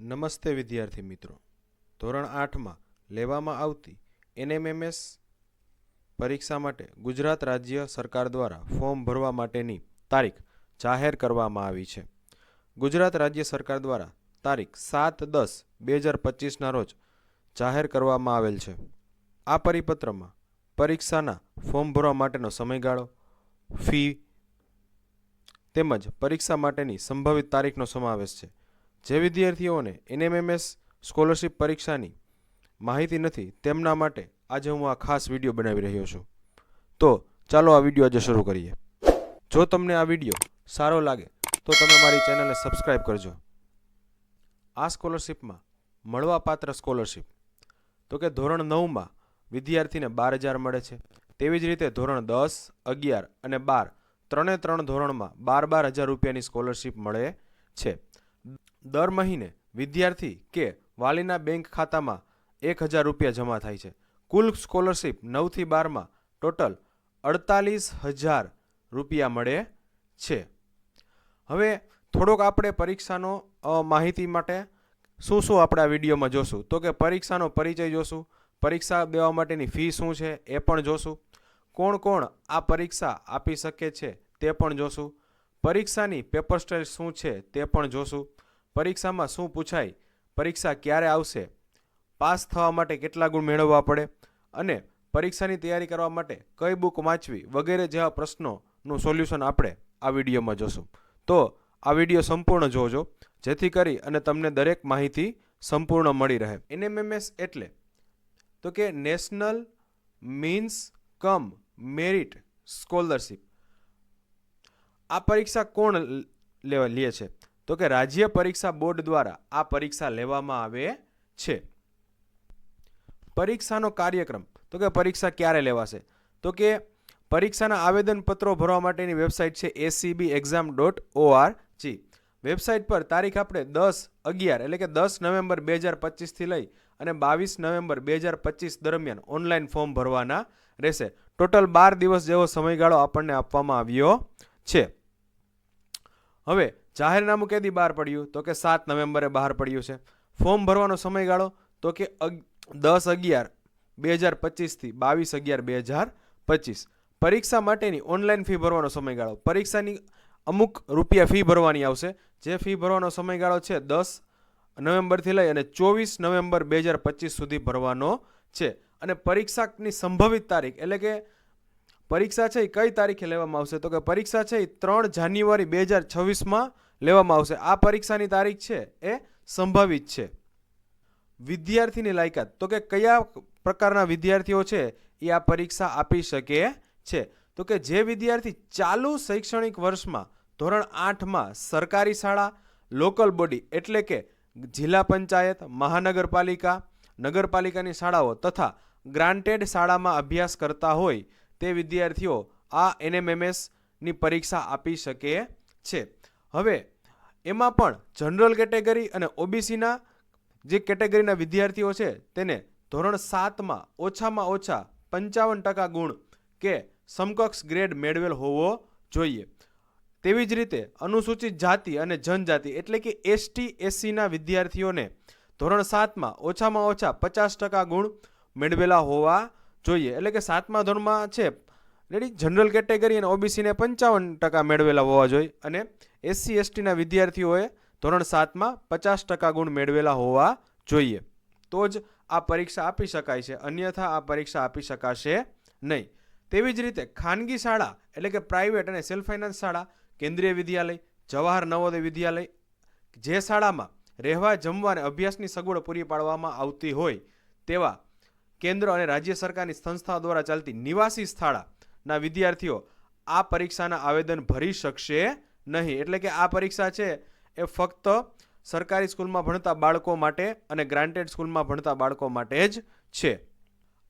નમસ્તે વિદ્યાર્થી મિત્રો. ધોરણ આઠમાં લેવામાં આવતી એનએમએમએસ પરીક્ષા માટે ગુજરાત રાજ્ય સરકાર દ્વારા ફોર્મ ભરવા માટેની તારીખ જાહેર કરવામાં આવી છે. ગુજરાત રાજ્ય સરકાર દ્વારા તારીખ સાત દસ બે હજાર પચીસના રોજ જાહેર કરવામાં આવેલ છે. આ પરિપત્રમાં પરીક્ષાના ફોર્મ ભરવા માટેનો સમયગાળો, ફી તેમજ પરીક્ષા માટેની સંભવિત તારીખનો સમાવેશ છે. જે વિદ્યાર્થીઓને એનએમએમએસ સ્કોલરશિપ પરીક્ષાની માહિતી નથી તેમના માટે આજે હું આ ખાસ વીડિયો બનાવી રહ્યો છું. તો ચાલો આ વીડિયો આજે શરૂ કરીએ. જો તમને આ વીડિયો સારો લાગે, તો તમે મારી ચેનલને સબસ્ક્રાઈબ કરજો. આ સ્કોલરશિપમાં મળવાપાત્ર સ્કોલરશિપ, તો કે ધોરણ નવમાં વિદ્યાર્થીને બાર હજાર મળે છે. તેવી જ રીતે ધોરણ દસ, અગિયાર અને બાર, ત્રણે ત્રણ ધોરણમાં બાર બાર હજાર રૂપિયાની સ્કોલરશિપ મળે છે. દર મહિને વિદ્યાર્થી કે વાલીના બેંક ખાતામાં એક હજાર રૂપિયા જમા થાય છે. કુલ સ્કોલરશિપ નવથી બારમાં ટોટલ અડતાલીસ હજાર રૂપિયા મળે છે. હવે થોડોક આપણે પરીક્ષાનો માહિતી માટે શું શું આપણે આ વિડીયોમાં જોશું? તો કે પરીક્ષાનો પરિચય જોશું, પરીક્ષા દેવા માટેની ફી શું છે એ પણ જોશું, કોણ કોણ આ પરીક્ષા આપી શકે છે તે પણ જોશું, પરીક્ષાની પેપર સ્ટાઇલ શું છે તે પણ જોશું પરીક્ષામાં શું પૂછાય, પરીક્ષા ક્યારે આવશે, પાસ થવા માટે કેટલા ગુણ મેળવવા પડે અને પરીક્ષાની તૈયારી કરવા માટે કઈ બુક વાંચવી વગેરે જેવા પ્રશ્નોનું સોલ્યુશન આપણે આ વિડીયોમાં જોશું. તો આ વીડિયો સંપૂર્ણ જોજો, જેથી કરી અને તમને દરેક માહિતી સંપૂર્ણ મળી રહે. એનએમએમએસ એટલે તો કે national means cum merit scholarship. આ પરીક્ષા કોણ લેવા લે છે? તો કે રાજ્ય પરીક્ષા બોર્ડ દ્વારા આ પરીક્ષા લેવામાં આવે છે. પરીક્ષાનો કાર્યક્રમ, તો કે પરીક્ષા ક્યારે લેવાશે? તો કે પરીક્ષાના આવેદનપત્રો ભરવા માટેની વેબસાઇટ છે SEB exam dot O R G website પર તારીખ આપણે દસ અગિયાર, એટલે કે દસ નવેમ્બર બે હજાર પચીસથી લઈ અને બાવીસ નવેમ્બર બે હજાર પચીસ દરમિયાન ઓનલાઈન ફોર્મ ભરવાના રહેશે. ટોટલ બાર દિવસ જેવો સમયગાળો આપણને આપવામાં આવ્યો છે. હવે જાહેરનામું કેદી બહાર પડ્યું? તો કે સાત નવેમ્બરે બહાર પડ્યું છે. ફોર્મ ભરવાનો સમયગાળો? તો કે દસ અગિયાર, બે હજાર પચીસથી બાવીસ અગિયાર, બે હજાર પચીસ. પરીક્ષા માટેની ઓનલાઈન ફી ભરવાનો સમયગાળો. પરીક્ષાની અમુક રૂપિયા ફી ભરવાની આવશે. જે ફી ભરવાનો સમયગાળો છે દસ નવેમ્બરથી લઈ અને ચોવીસ નવેમ્બર બે હજાર પચીસ સુધી ભરવાનો છે. અને પરીક્ષાની સંભવિત તારીખ એટલે કે પરીક્ષા છે એ કઈ તારીખે લેવામાં આવશે? તો કે પરીક્ષા છે એ ત્રણ જાન્યુઆરી બે હજાર છવ્વીસમાં લેવામાં આવશે. આ પરીક્ષાની તારીખ છે એ સંભવિત છે. વિદ્યાર્થીની લાયકાત. તો કે કયા પ્રકારના વિદ્યાર્થીઓ છે એ આ પરીક્ષા આપી શકે છે? તો કે જે વિદ્યાર્થી ચાલુ શૈક્ષણિક વર્ષમાં ધોરણ આઠમાં સરકારી શાળા, લોકલ બોડી એટલે કે જિલ્લા પંચાયત, મહાનગરપાલિકા, નગરપાલિકાની શાળાઓ તથા ગ્રાન્ટેડ શાળામાં અભ્યાસ કરતા હોય તે વિદ્યાર્થીઓ આ એનએમએમએસની પરીક્ષા આપી શકે છે. હવે, એમાં પણ જનરલ કેટેગરી અને ઓબીસીના જે કેટેગરીના વિદ્યાર્થીઓ છે, તેને ધોરણ સાતમાં ઓછામાં ઓછા પંચાવન ટકા ગુણ કે સમકક્ષ ગ્રેડ મેળવેલ હોવો જોઈએ. તેવી જ રીતે અનુસૂચિત જાતિ અને જનજાતિ એટલે કે એસટી એસસીના વિદ્યાર્થીઓને ધોરણ સાતમાં ઓછામાં ઓછા પચાસ ટકા ગુણ મેળવેલા હોવા જોઈએ. એટલે કે સાતમા ધોરણમાં છે રેડી જનરલ કેટેગરી અને ઓબીસીને પંચાવન ટકા મેળવેલા હોવા જોઈએ. અને એસસી એસટીના વિદ્યાર્થીઓએ ધોરણ સાતમાં પચાસ ટકા ગુણ મેળવેલા હોવા જોઈએ. તો જ આ પરીક્ષા આપી શકાય છે. અન્યથા આ પરીક્ષા આપી શકાશે નહીં. તેવી જ રીતે ખાનગી શાળા, એટલે કે પ્રાઇવેટ અને સેલ્ફ ફાઇનાન્સ શાળા, કેન્દ્રીય વિદ્યાલય, જવાહર નવોદય વિદ્યાલય, જે શાળામાં રહેવા, જમવા અને અભ્યાસની સગવડ પૂરી પાડવામાં આવતી હોય તેવા કેન્દ્ર અને રાજ્ય સરકારની સંસ્થાઓ દ્વારા ચાલતી નિવાસી શાળાના વિદ્યાર્થીઓ આ પરીક્ષાના આવેદન ભરી શકશે નહીં. એટલે કે આ પરીક્ષા છે એ ફક્ત સરકારી સ્કૂલમાં ભણતા બાળકો માટે અને ગ્રાન્ટેડ સ્કૂલમાં ભણતા બાળકો માટે જ છે.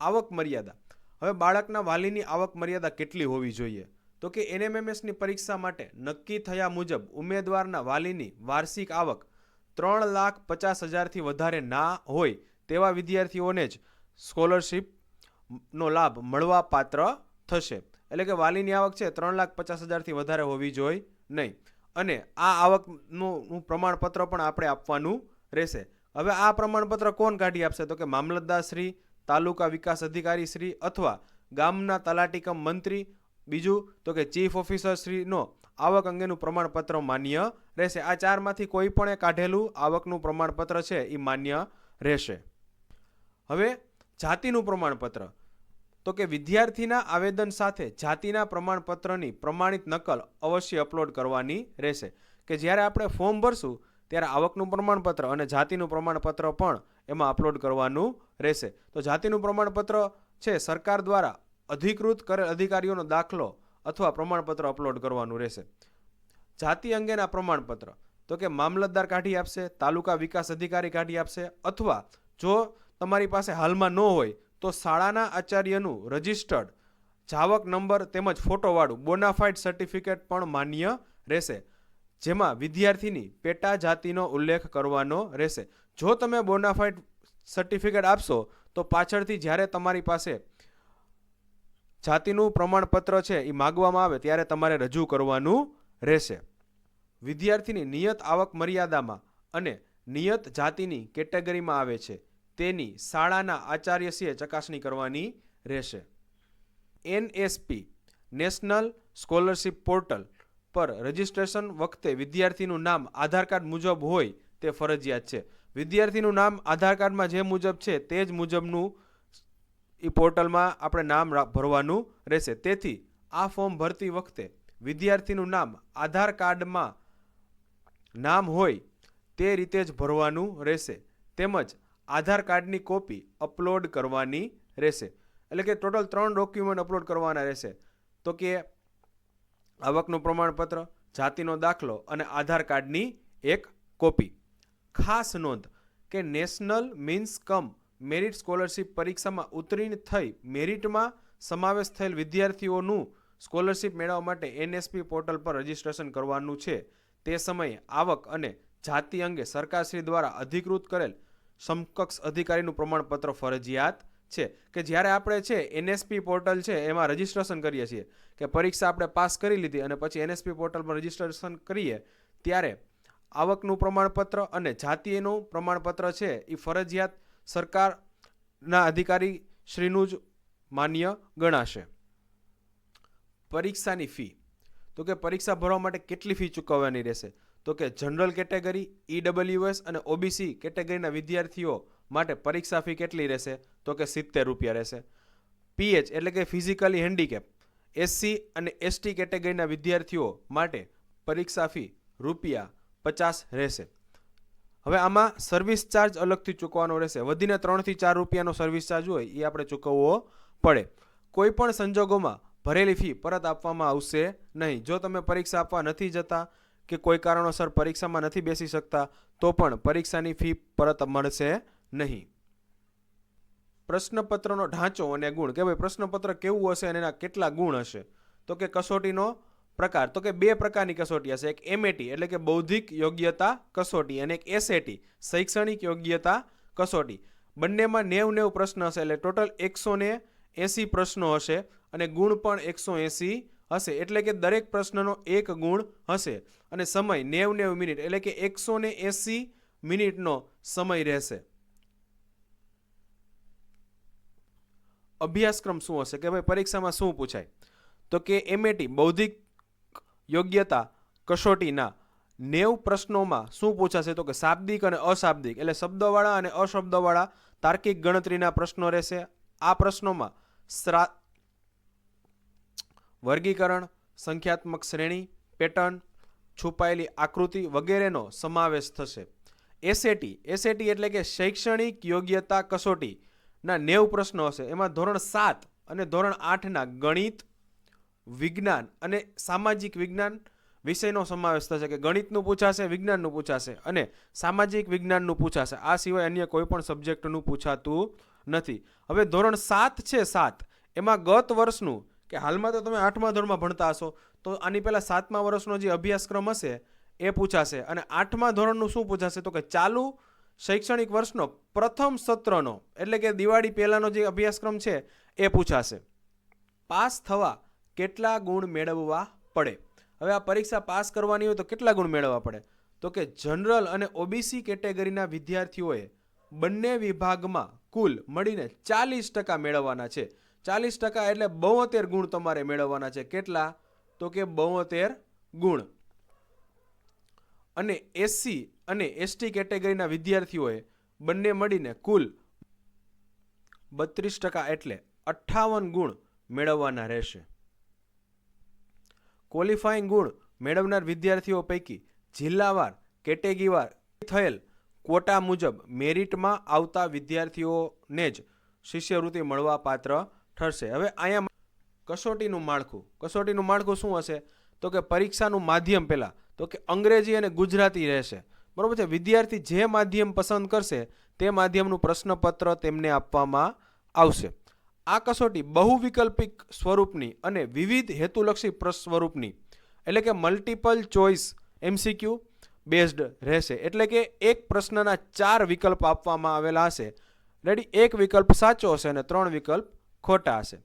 આવક મર્યાદા. હવે બાળકના વાલીની આવક મર્યાદા કેટલી હોવી જોઈએ? તો કે એનએમએમએસની પરીક્ષા માટે નક્કી થયા મુજબ ઉમેદવારના વાલીની વાર્ષિક આવક ત્રણ લાખ પચાસ હજારથી વધારે ના હોય તેવા વિદ્યાર્થીઓને જ સ્કોલરશિપનો લાભ મળવા પાત્ર થશે. એટલે કે વાલીની આવક છે ત્રણ લાખ પચાસ હજારથી વધારે હોવી જોઈએ નહીં. અને આ આવકનું પ્રમાણપત્ર પણ આપણે આપવાનું રહેશે. હવે આ પ્રમાણપત્ર કોણ કાઢી આપશે? તો કે મામલતદારશ્રી તાલુકા વિકાસ અધિકારી શ્રી અથવા ગામના તલાટીકમ મંત્રી. બીજું તો કે ચીફ ઓફિસર શ્રીનો આવક અંગેનું પ્રમાણપત્ર માન્ય રહેશે. આ ચારમાંથી કોઈ પણ કાઢેલું આવકનું પ્રમાણપત્ર છે એ માન્ય રહેશે. હવે જાતિનું પ્રમાણપત્ર. તો કે વિદ્યાર્થીના આવેદન સાથે જાતિના પ્રમાણપત્રની પ્રમાણિત નકલ અવશ્ય અપલોડ કરવાની રહેશે. કે જ્યારે આપણે ફોર્મ ભરશું, ત્યારે આવકનું પ્રમાણપત્ર અને જાતિનું પ્રમાણપત્ર પણ એમાં અપલોડ કરવાનું રહેશે. તો જાતિનું પ્રમાણપત્ર છે, સરકાર દ્વારા અધિકૃત કરેલ અધિકારીઓનો દાખલો અથવા પ્રમાણપત્ર અપલોડ કરવાનું રહેશે. જાતિ અંગેના પ્રમાણપત્ર. તો કે મામલતદાર કાઢી આપશે, તાલુકા વિકાસ અધિકારી કાઢી આપશે, અથવા જો તમારી પાસે હાલમાં ન હોય, તો શાળાના આચાર્યનું રજિસ્ટર્ડ જાવક નંબર તેમજ ફોટોવાળું બોનાફાઇડ સર્ટિફિકેટ પણ માન્ય રહેશે, જેમાં વિદ્યાર્થીની પેટા જાતિનો ઉલ્લેખ કરવાનો રહેશે. જો તમે બોનાફાઇડ સર્ટિફિકેટ આપશો, તો પાછળથી જ્યારે તમારી પાસે જાતિનું પ્રમાણપત્ર છે એ માગવામાં આવે, ત્યારે તમારે રજૂ કરવાનું રહેશે. વિદ્યાર્થીની નિયત આવક મર્યાદામાં અને નિયત જાતિની કેટેગરીમાં આવે છે. તેની શાળાના આચાર્યશ્રીએ ચકાસણી કરવાની રહેશે. એનએસપી, નેશનલ સ્કોલરશિપ પોર્ટલ પર રજિસ્ટ્રેશન વખતે વિદ્યાર્થીનું નામ, આધાર કાર્ડ મુજબ હોય તે ફરજિયાત છે. વિદ્યાર્થીનું નામ, આધાર કાર્ડમાં જે મુજબ છે તે જ મુજબનું એ પોર્ટલમાં આપણે નામ ભરવાનું રહેશે. તેથી આ ફોર્મ ભરતી વખતે વિદ્યાર્થીનું નામ, આધાર કાર્ડમાં નામ હોય તે રીતે જ ભરવાનું રહેશે. તેમજ આધાર કાર્ડની કોપી અપલોડ કરવાની રહેશે. એટલે કે ટોટલ ત્રણ ડોક્યુમેન્ટ અપલોડ કરવાના રહેશે. તો કે આવકનું પ્રમાણપત્ર, જાતિનો દાખલો અને આધાર કાર્ડની એક કોપી. ખાસ નોંધ કે national means cum merit scholarship પરીક્ષામાં ઉત્તીર્ણ થઈ મેરિટમાં સમાવેશ થયેલ વિદ્યાર્થીઓનું સ્કોલરશિપ મેળવવા માટે એનએસપી પોર્ટલ પર રજીસ્ટ્રેશન કરવાનું છે. તે સમયે આવક અને જાતિ અંગે સરકારશ્રી દ્વારા અધિકૃત કરેલ સમકક્ષ અધિકારીનું પ્રમાણપત્ર ફરજિયાત છે કે જ્યારે આપણે છે, એનએસપી પોર્ટલ છે, એમાં રજીસ્ટ્રેશન કરીએ છીએ કે પરીક્ષા આપણે પાસ કરી લીધી અને પછી એનએસપી પોર્ટલમાં પર રજીસ્ટ્રેશન કરીએ, ત્યારે આવકનું પ્રમાણપત્ર અને જાતિનું પ્રમાણપત્ર છે એ ફરજિયાત સરકારના અધિકારી શ્રીનું જ માન્ય ગણાશે. પરીક્ષાની ફી. તો કે પરીક્ષા ભરવા માટે કેટલી ફી ચૂકવવાની રહેશે? તો કે જનરલ કેટેગરી ઈડબલ્યુએસ અને ઓબીસી કેટેગરીના વિદ્યાર્થીઓ માટે પરીક્ષા ફી કેટલી રહેશે? તો કે સિત્તેર રૂપિયા રહેશે. પીએચ એટલે કે ફિઝિકલી હેન્ડીકેપ. એસસી અને એસટી કેટેગરીના વિદ્યાર્થીઓ માટે પરીક્ષા ફી રૂપિયા પચાસ રહેશે. હવે આમાં સર્વિસ ચાર્જ અલગથી ચૂકવવાનો રહેશે. વધીને ત્રણથી ચાર રૂપિયાનો સર્વિસ ચાર્જ હોય એ આપણે ચૂકવવો પડે. કોઈપણ સંજોગોમાં ભરેલી ફી પરત આપવામાં આવશે નહીં. જો તમે પરીક્ષા આપવા નથી જતા કે કોઈ કારણોસર પરીક્ષામાં નથી બેસી શકતા, તો પણ પરીક્ષાની ફી પરત મળશે નહીં. પ્રશ્નપત્રનો ઢાંચો અને ગુણ, કે ભાઈ પ્રશ્નપત્ર કેવું હશે અને એના કેટલા ગુણ હશે? તો કે કસોટીનો પ્રકાર, તો કે બે પ્રકારની કસોટી હશે, એક એમએટી એટલે કે બૌદ્ધિક યોગ્યતા કસોટી અને એક એસએટી શૈક્ષણિક યોગ્યતા કસોટી. બંનેમાં નેવ નેવ પ્રશ્ન હશે એટલે ટોટલ એકસો ને એંસી પ્રશ્નો હશે અને ગુણ પણ એકસો એંસી હશે. એટલે કે દરેક પ્રશ્નનો એક ગુણ હશે. અને સમય નેવ નેવ મિનિટ, એટલે કે એકસો ને એંસી મિનિટનો સમય રહેશે. અભ્યાસક્રમ શું હશે? કે ભાઈ પરીક્ષામાં શું પૂછાય? તો કે એમએટી બૌદ્ધિક યોગ્યતા કસોટીના નેવ પ્રશ્નોમાં શું પૂછાશે? તો કે શાબ્દિક અને અશાબ્દિક. એટલે શબ્દવાળા અને અશબ્દવાળા તાર્કિક ગણતરીના પ્રશ્નો રહેશે. આ પ્રશ્નોમાં વર્ગીકરણ, સંખ્યાત્મક શ્રેણી, પેટર્ન, છુપાયેલી આકૃતિ વગેરેનો સમાવેશ થશે. એસએટી એસએટી એટલે કે શૈક્ષણિક યોગ્યતા કસોટીના નેવ પ્રશ્નો હશે. એમાં ધોરણ સાત અને ધોરણ આઠના ગણિત, વિજ્ઞાન અને સામાજિક વિજ્ઞાન વિષયનો સમાવેશ થશે કે ગણિતનું પૂછાશે, વિજ્ઞાનનું પૂછાશે અને સામાજિક વિજ્ઞાનનું પૂછાશે. આ સિવાય અન્ય કોઈ પણ સબ્જેક્ટનું પૂછાતું નથી. હવે ધોરણ સાત છે સાત. એમાં ગત વર્ષનું કે હાલમાં તો તમે આઠમા ધોરણમાં ભણતા હશો, તો આની પહેલાં સાતમા વર્ષનો જે અભ્યાસક્રમ હશે, એ પૂછાશે. અને આઠમા ધોરણનું શું પૂછાશે? તો કે ચાલુ શૈક્ષણિક વર્ષનો પ્રથમ સત્રનો, એટલે કે દિવાળી પહેલાંનો જે અભ્યાસક્રમ છે, એ પૂછાશે. પાસ થવા કેટલા ગુણ મેળવવા પડે? હવે આ પરીક્ષા પાસ કરવાની હોય તો કેટલા ગુણ મેળવવા પડે? તો કે જનરલ અને ઓબીસી કેટેગરીના વિદ્યાર્થીઓએ બંને વિભાગમાં કુલ મળીને ચાલીસ ટકા મેળવવાના છે. ચાલીસ ટકા એટલે બોતેર ગુણ તમારે મેળવવાના છે. કેટલા? તો કે બોતેર ગુણ. અને એસસી અને એસટી કેટેગરીના વિદ્યાર્થીઓએ બંને મળીને કુલ બત્રીસ ટકા એટલે અઠ્ઠાવન ગુણ મેળવવાના રહેશે. ક્વોલિફાઈંગ ગુણ મેળવનાર વિદ્યાર્થીઓ પૈકી જિલ્લાવાર, કેટેગરીવાર થયેલ કોટા મુજબ મેરિટમાં આવતા વિદ્યાર્થીઓને જ શિષ્યવૃત્તિ મળવા પાત્ર ઠરશે. હવે અહીંયા કસોટીનું માળખું. કસોટીનું માળખું શું હશે? તો કે પરીક્ષાનું માધ્યમ પહેલાં. તો કે અંગ્રેજી અને ગુજરાતી રહેશે. બરાબર છે? વિદ્યાર્થી જે માધ્યમ પસંદ કરશે, તે માધ્યમનું પ્રશ્નપત્ર તેમને આપવામાં આવશે. આ કસોટી બહુવિકલ્પિક સ્વરૂપની અને વિવિધ હેતુલક્ષી પ્રશ્ન સ્વરૂપની એટલે કે મલ્ટિપલ ચોઇસ એમસીક્યુ બેઝડ રહેશે. એટલે કે એક પ્રશ્નના ચાર વિકલ્પ આપવામાં આવેલા હશે. રેડી એક વિકલ્પ સાચો હશે અને ત્રણ વિકલ્પ ખોટા હશે.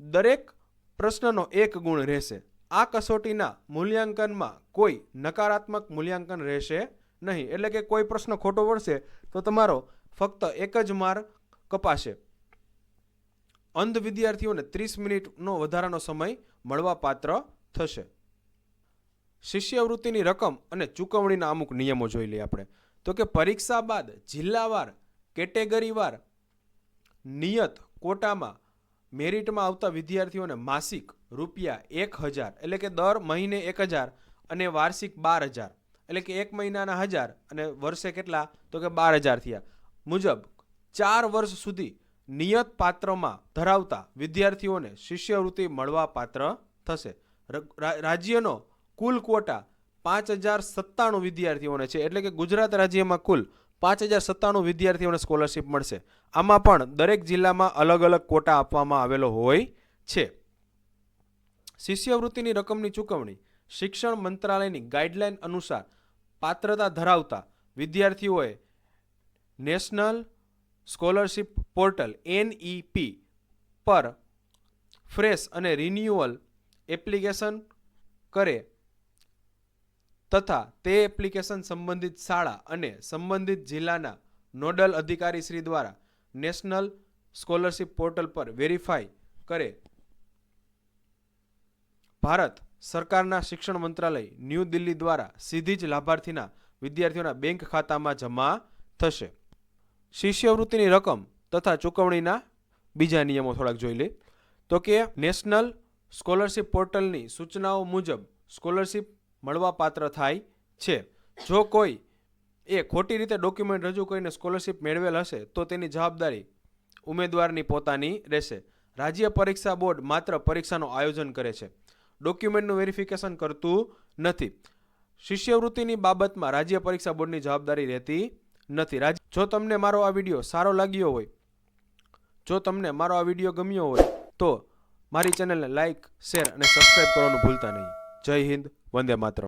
દરેક પ્રશ્નનો એક ગુણ રહેશે. આ કસોટીના મૂલ્યાંકનમાં કોઈ નકારાત્મક મૂલ્યાંકન રહેશે નહીં. એટલે કે કોઈ પ્રશ્ન ખોટો પડશે તો તમારો ફક્ત એક જ માર કપાશે. અંધ વિદ્યાર્થીઓને ત્રીસ મિનિટનો વધારાનો સમય મળવા પાત્ર થશે. શિષ્યવૃત્તિની રકમ અને ચૂકવણીના અમુક નિયમો જોઈ લઈએ આપણે. તો કે પરીક્ષા બાદ જિલ્લાવાર કેટેગરીવાર નિયત કોટામાં મેરિટમાં આવતા વિદ્યાર્થીઓને માસિક રૂપિયા એક હજાર, એટલે કે દર મહિને એક હજાર અને વાર્ષિક બાર હજાર, એટલે કે એક મહિનાના હજાર અને વર્ષે કેટલા? તો કે બાર હજાર થયા. મુજબ ચાર વર્ષ સુધી નિયત પાત્રમાં ધરાવતા વિદ્યાર્થીઓને શિષ્યવૃત્તિ મળવા પાત્ર થશે રાજ્યનો કુલ ક્વોટા પાંચ હજાર સત્તાણું વિદ્યાર્થીઓને છે. એટલે કે ગુજરાત રાજ્યમાં કુલ પાંચ હજાર સત્તાણું વિદ્યાર્થીઓને સ્કોલરશિપ મળશે. આમાં પણ દરેક જિલ્લામાં અલગ અલગ કોટા આપવામાં આવેલો હોય છે. શિષ્યવૃત્તિની રકમની ચૂકવણી, શિક્ષણ મંત્રાલયની ગાઈડલાઈન અનુસાર પાત્રતા ધરાવતા વિદ્યાર્થીઓએ નેશનલ સ્કોલરશિપ પોર્ટલ એનઈપી પર ફ્રેશ અને રિન્યુઅલ એપ્લિકેશન કરે તથા તે એપ્લિકેશન સંબંધિત શાળા અને સંબંધિત જિલ્લાના નોડલ અધિકારી શ્રી દ્વારા નેશનલ સ્કોલરશિપ પોર્ટલ પર વેરીફાઈ કરે. ભારત સરકારના શિક્ષણ મંત્રાલય ન્યૂ દિલ્હી દ્વારા સીધી જ લાભાર્થીના વિદ્યાર્થીઓના બેંક ખાતામાં જમા થશે. શિષ્યવૃત્તિની રકમ તથા ચૂકવણીના બીજા નિયમો થોડાક જોઈ લે. તો કે નેશનલ સ્કોલરશિપ પોર્ટલની સૂચનાઓ મુજબ સ્કોલરશિપ મળવા પાત્ર થાય છે. જો કોઈ એ ખોટી રીતે ડોક્યુમેન્ટ રજૂ કરીને સ્કોલરશિપ મેળવેલ હશે, તો તેની જવાબદારી ઉમેદવારની પોતાની રહેશે. રાજ્ય પરીક્ષા બોર્ડ માત્ર પરીક્ષાનું આયોજન કરે છે. ડોક્યુમેન્ટનું વેરિફિકેશન કરતું નથી. શિષ્યવૃત્તિની બાબતમાં રાજ્ય પરીક્ષા બોર્ડની જવાબદારી રહેતી નથી. રાજ જો તમને મારો આ વીડિયો સારો લાગ્યો હોય, જો તમને મારો આ વીડિયો ગમ્યો હોય, તો મારી ચેનલને લાઇક શેર અને સબસ્ક્રાઈબ કરવાનું ભૂલતા નહીં. જય હિન્દ. Buen día, Matro.